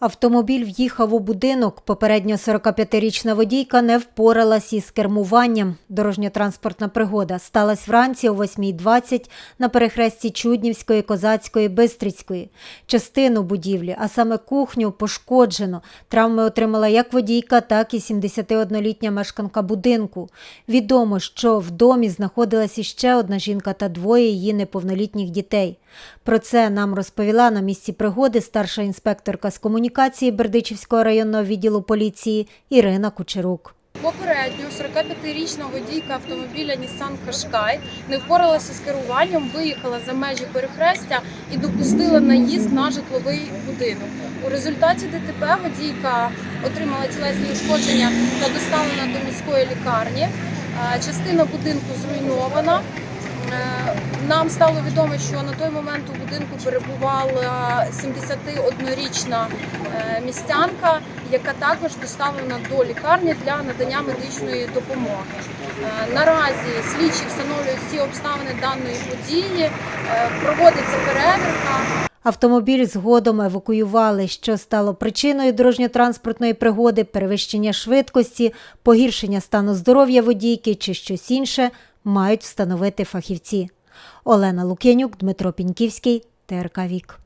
Автомобіль в'їхав у будинок. Попередньо 45-річна водійка не впоралась із кермуванням. Дорожньо-транспортна пригода сталася вранці о 8.20 на перехресті Чуднівської, Козацької, Бистрицької. Частину будівлі, а саме кухню, пошкоджено. Травми отримала як водійка, так і 71-літня мешканка будинку. Відомо, що в домі знаходилась іще одна жінка та двоє її неповнолітніх дітей. Про це нам розповіла на місці пригоди старша інспекторка з комунікації Бердичівського районного відділу поліції Ірина Кучерук. Попередньо 45-річна водійка автомобіля Nissan Qashqai не впоралася з керуванням, виїхала за межі перехрестя і допустила наїзд на житловий будинок. У результаті ДТП водійка отримала тілесні ушкодження та доставлена до міської лікарні. Е, Частина будинку зруйнована. Нам стало відомо, що на той момент у будинку перебувала 71-річна е, містянка, яка також доставлена до лікарні для надання медичної допомоги. Е, Наразі слідчі встановлюють всі обставини даної події, е, проводиться перевірка. Автомобіль згодом евакуювали, що стало причиною дорожньо-транспортної пригоди, перевищення швидкості, погіршення стану здоров'я водійки чи щось інше мають встановити фахівці. Олена Лук'янюк, Дмитро Піньківський, ТРК Вік.